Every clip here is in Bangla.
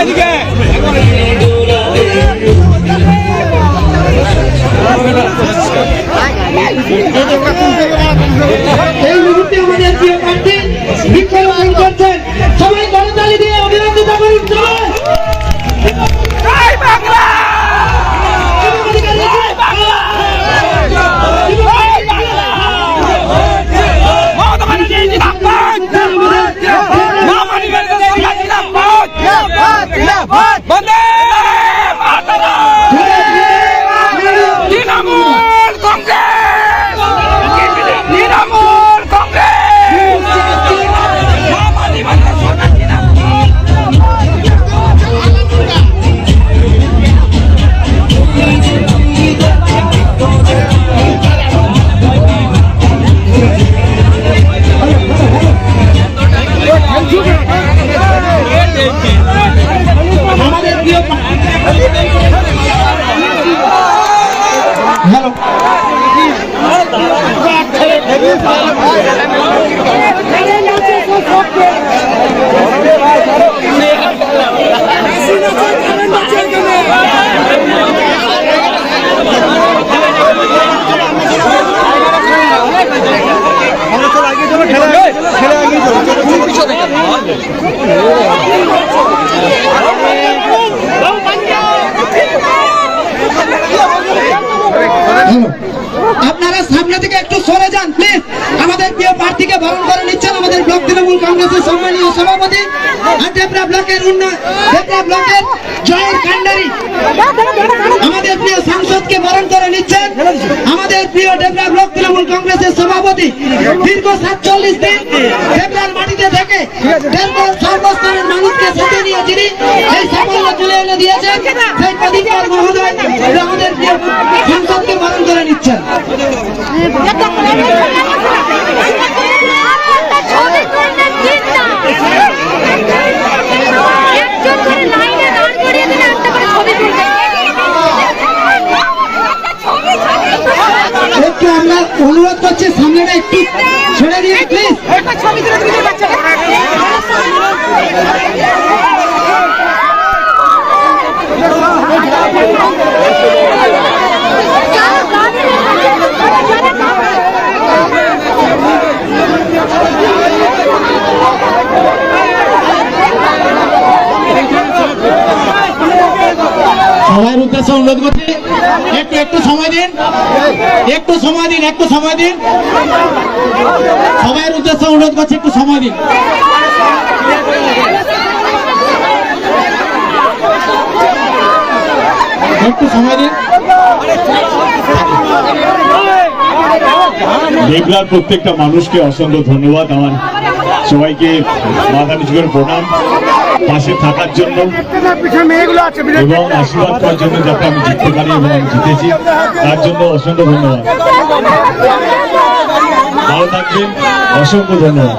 এই ব্লকের উন্নয়ন দেবরা ব্লকের জয়ের কান্ডারি। আমাদের প্রিয় সাংসদকে বরণ করে নিচ্ছেন আমাদের প্রিয় ডেবরা ব্লক তৃণমূল কংগ্রেসের সভাপতি। দীর্ঘ সাতচল্লিশ দিন ডেবরার মাটিতে থেকে দীর্ঘ সর্বস্তরের মানুষকে সাথে নিয়ে যিনি এই সাফল্য তুলে এনে দিয়েছেন, সেই প্রদীপকার মহোদয়। আমাদের প্রিয় সাংসদকে বরণ করে নিচ্ছেন ছবি করলেন তিনটা একজন করে লাইনে দাঁড় করিয়ে দিলে একটা করে ছবি তুলবে ছবি ছবি একটু আমরা অনুরোধ করছি সামনেটা একটু ছেড়ে দিয়ে প্লিজ ছবি তুলে পারছে সবার উদ্দেশ্যে অনুরোধ করছি, একটু একটু সময় দিন, একটু সময় দিন, একটু সময় দিন। সবার উদ্দেশ্যে অনুরোধ করছি, একটু সময় দিন। একটু সময় দিন। দেবলার প্রত্যেকটা মানুষকে অসংখ্য ধন্যবাদ, আমার সবাইকে মাথা নিচু করে প্রণাম। পাশে থাকার জন্য এবং আশীর্বাদ করার জন্য যাতে আমি জিততে পারি এবং আমি জিতেছি তার জন্য অসংখ্য ধন্যবাদ। ভালো থাকবেন অসংখ্য ধন্যবাদ।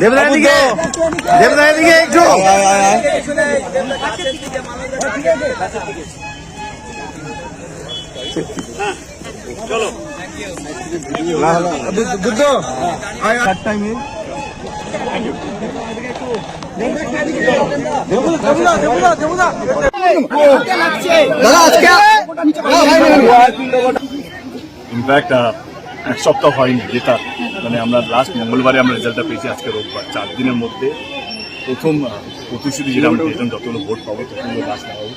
দেবদার দিকে দেবদার দিকে একটু। দুধ টাইমে ইনফ্যাক্ট এক সপ্তাহ হয়নি, যেটা মানে আমরা লাস্ট মঙ্গলবারে আমরা রেজাল্টটা পেয়েছি আজকে রোববার, চার দিনের মধ্যে প্রথম প্রতিশ্রুতি যেটা আমরা দিয়েছিলাম যতগুলো ভোট পাবো, ততগুলো গাছ লাগাবো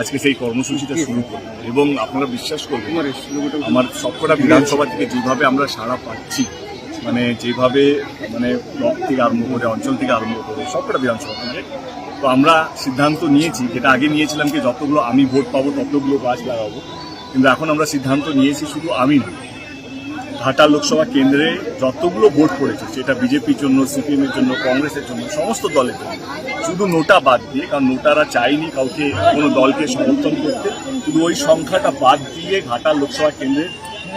আজকে সেই কর্মসূচিটা শুরু করি এবং আপনারা বিশ্বাস করবেন, আমার সবকটা বিধানসভা থেকে যেভাবে আমরা সাড়া পাচ্ছি মানে যেভাবে মানে ব্লক থেকে আরম্ভ করে, অঞ্চল থেকে আরম্ভ করে, সবকটা বিধানসভা থেকে, তো আমরা সিদ্ধান্ত নিয়েছি, যেটা আগে নিয়েছিলাম কি যতগুলো আমি ভোট পাবো, ততগুলো গাছ লাগাবো কিন্তু এখন আমরা সিদ্ধান্ত নিয়েছি শুধু আমি না ঘাটা লোকসভা কেন্দ্রে যতগুলো ভোট পড়েছে, সেটা বিজেপির জন্য, সিপিএমের জন্য, কংগ্রেসের জন্য, সমস্ত দলের জন্য। শুধু নোটা বাদ দিয়ে, কারণ নোটারা চাইনি কাউকে, কোনো দলকে সমর্থন করতে, শুধু ওই সংখ্যাটা বাদ দিয়ে ঘাটা লোকসভা কেন্দ্রে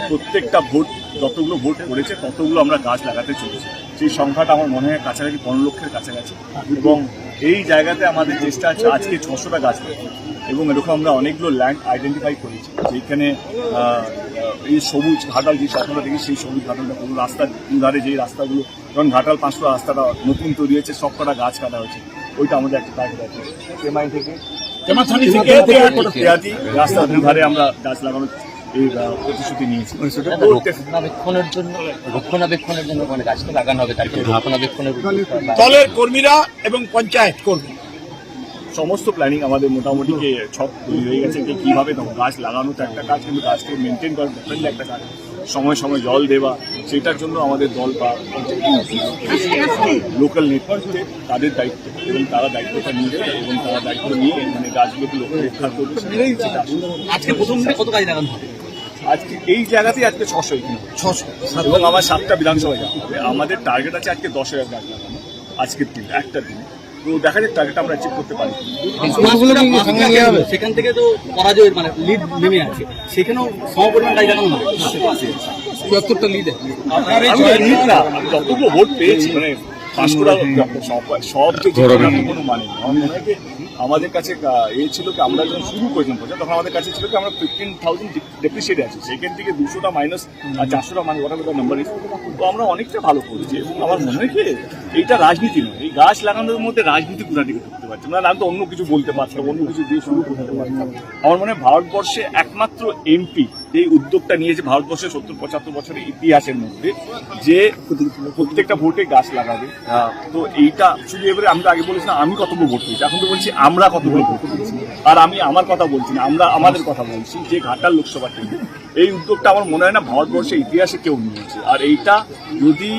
প্রত্যেকটা ভোট, যতগুলো ভোট পড়েছে, ততগুলো আমরা গাছ লাগাতে চলেছি। সেই সংখ্যাটা আমার মনে হয় কাছাকাছি পনেরো লক্ষের কাছাকাছি। এবং এই জায়গাতে আমাদের চেষ্টা আছে আজকে ছশোটা গাছ লাগানো এবং এরকম আমরা অনেকগুলো ল্যান্ড আইডেন্টিফাই করেছি। যেখানে আহ, এই সবুজ ঘাটাল যে স্বপ্নটা দেখি সেই সবুজ ঘাটালটা পুরো রাস্তার দুধারে যেই রাস্তাগুলো যেমন ঘাটাল পাঁচশো রাস্তাটা নতুন তৈরি হয়েছে সব কটা গাছ কাটা হয়েছে। ওইটা আমাদের একটা টার্গেট আছে। সেমাই থেকে রাস্তার দুধারে আমরা গাছ লাগানোর এই প্রতিশ্রুতি নিয়েছি। রক্ষণাবেক্ষণের জন্য রক্ষণাবেক্ষণের জন্য মানে গাছটা লাগানো হবে তার জন্য। রক্ষণাবেক্ষণের দলের কর্মীরা এবং পঞ্চায়েত কর্মী। সমস্ত প্ল্যানিং আমাদের মোটামুটি কে ছক তৈরি হয়ে গেছে যে কীভাবে গাছ লাগানো তো একটা কাজ কিন্তু গাছকে মেনটেন করা ডেফিনেটলি একটা কাজ। সময় সময় জল দেওয়া সেটার জন্য আমাদের দল বা লোকাল নেতৃত্বে তাদের দায়িত্ব এবং তারা দায়িত্বটা নিয়ে এবং তারা দায়িত্ব নিয়ে মানে গাছগুলোকে লক্ষ্য রক্ষা করবে সেটা আজকে প্রথম কত গাছ লাগানো হবে? আজকে এই জায়গাতেই আজকে ছশো এখানে। ছশো। এবং আমার সাতটা বিধানসভা যাওয়া হবে। আমাদের টার্গেট আছে আজকে দশ হাজার গাছ লাগানো আজকের দিন একটা দিনে। তো দেখা যাক টার্গেট আমরা অ্যাচিভ করতে পারি। সেখান থেকে তো পরাজয়ের মানে লিড নেমে আছে সেখানেও সমপরিমাণ গাছ লাগানো হবে? চুয়াত্তরটা লিড আমি এমনি না আমি যতগুলো ভোট পেয়েছি মানে সব সব যে কোনো মানে আমাদের কাছে এ ছিল কি আমরা যখন শুরু করেছিলাম প্রচার তখন আমাদের কাছে ছিল কি আমরা ফিফটিন থাউজেন্ড ডেপ্রিসিয়েট আছে। সেখান থেকে দুশোটা মাইনাস আর চারশোটা মানে ওটা ওটা নাম্বার তো আমরা অনেকটা ভালো করেছি। এবং আমার মনে হয় কি এইটা রাজনীতি নয়। এই গাছ লাগানোর মধ্যে রাজনীতি কোথা থেকে ঢুকতে পারছে। না আমি তো অন্য কিছু বলতে পারতাম অন্য কিছু দিয়ে শুরু করতে পারতাম আমার মনে হয় ভারতবর্ষে একমাত্র এমপি এই উদ্যোগটা নিয়েছে ভারতবর্ষের সত্তর, পঁচাত্তর বছরের ইতিহাসের মধ্যে, যে প্রত্যেকটা ভোটে গাছ লাগাবে। তো এইটা শুধু এবারে আমি তো আগে বলেছিলাম আমি কতগুলো ভোট পেয়েছি, এখন তো বলছি আমরা কতগুলো ভোট পেয়েছি। আর আমি আমার কথা বলছি না, আমরা আমাদের কথা বলছি, যে ঘাটাল লোকসভা কেন্দ্র। এই উদ্যোগটা আমার মনে হয় না ভারতবর্ষের ইতিহাসে কেউ নিয়েছে। আর এইটা যদি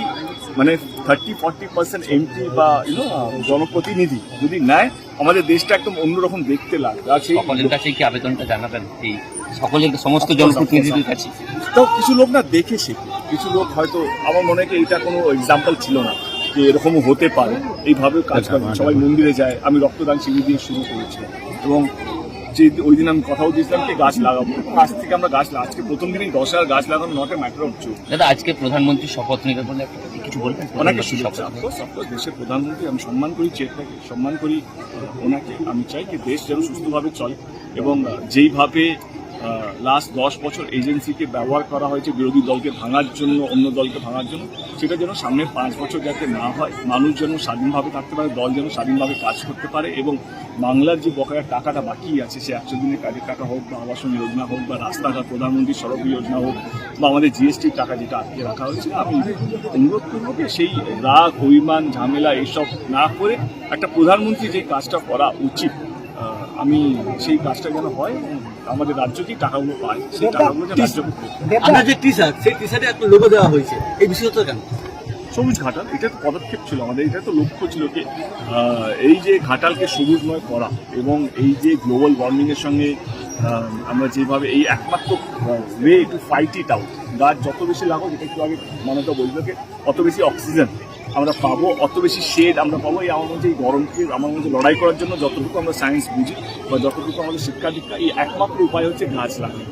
মানে থার্টি ফর্টি পার্সেন্ট এমপি বা ইউনো জনপ্রতিনিধি যদি নেয় আমাদের দেশটা একদম অন্যরকম দেখতে লাগবে আর সেই সকলের কাছে কি আবেদনটা জানাবেন? এই সকলের সমস্ত জনপ্রতিনিধিদের কাছে তো কিছু লোক না দেখে শেখে। কিছু লোক হয়তো আমার মনে হয় এটা কোনো এক্সাম্পল ছিল না যে এরকমও হতে পারে। এইভাবে কাজ করে সবাই মন্দিরে যায় আমি রক্তদান শিবির দিয়ে শুরু করেছি। এবং যে ওই দিন আমি কথাও দিয়েছিলাম কি গাছ লাগাবো। আজ থেকে আমরা গাছ লাগা- আজকে প্রথম দিনই দশ হাজার গাছ লাগানো not a matter of joke দাদা আজকে প্রধানমন্ত্রী শপথ নিতে বলে কিছু বলবেন? অফকোর্স দেশের প্রধানমন্ত্রী আমি সম্মান করি চেয়ারটাকে সম্মান করি ওনাকে। আমি চাই যে দেশ যেন সুস্থভাবে চলে এবং যেইভাবে লাস্ট দশ বছর এজেন্সিকে ব্যবহার করা হয়েছে বিরোধী দলকে ভাঙার জন্য, অন্য দলকে ভাঙার জন্য, সেটা যেন সামনের পাঁচ বছর যাতে না হয়, মানুষ যেন স্বাধীনভাবে থাকতে পারে, দল যেন স্বাধীনভাবে কাজ করতে পারে এবং বাংলার যে বকেয়া টাকাটা বাকি আছে, সে একশো দিনের কাজের টাকা হোক বা আবাসন যোজনা হোক বা রাস্তাঘাট, প্রধানমন্ত্রী সড়ক যোজনা হোক বা আমাদের জিএসটির টাকা যেটা আটকে রাখা হয়েছে, আমি অনুরোধ করব যে সেই রাগ, অভিমান, ঝামেলা এইসব না করে একটা প্রধানমন্ত্রী যে কাজটা করা উচিত আমি সেই কাজটা যেন হয় আমাদের রাজ্য কি টাকাগুলো পায় সেই টাকাগুলো যেন রাজ্য আপনার যে টি শার্ট সেই টি শার্টে একটা লোগো দেওয়া হয়েছে এই বিষয়টা কেন? সবুজ ঘাটাল এটা তো পদক্ষেপ ছিল আমাদের এটা তো লক্ষ্য ছিল কি আহ, এই যে ঘাটালকে সবুজময় করা এবং এই যে গ্লোবাল ওয়ার্মিং এর সঙ্গে আমরা যেভাবে এই একমাত্র way to fight it out গাছ যত বেশি লাগাবো যেটা একটু আগে বলল যে অত বেশি অক্সিজেন আমরা পাবো, অত বেশি শেড আমরা পাবো এই আমার মধ্যে এই গরমকে, আমার মধ্যে লড়াই করার জন্য যতটুকু আমরা সায়েন্স বুঝি বা যতটুকু আমাদের শিক্ষা দীক্ষা এই একমাত্র উপায় হচ্ছে গাছ লাগানো।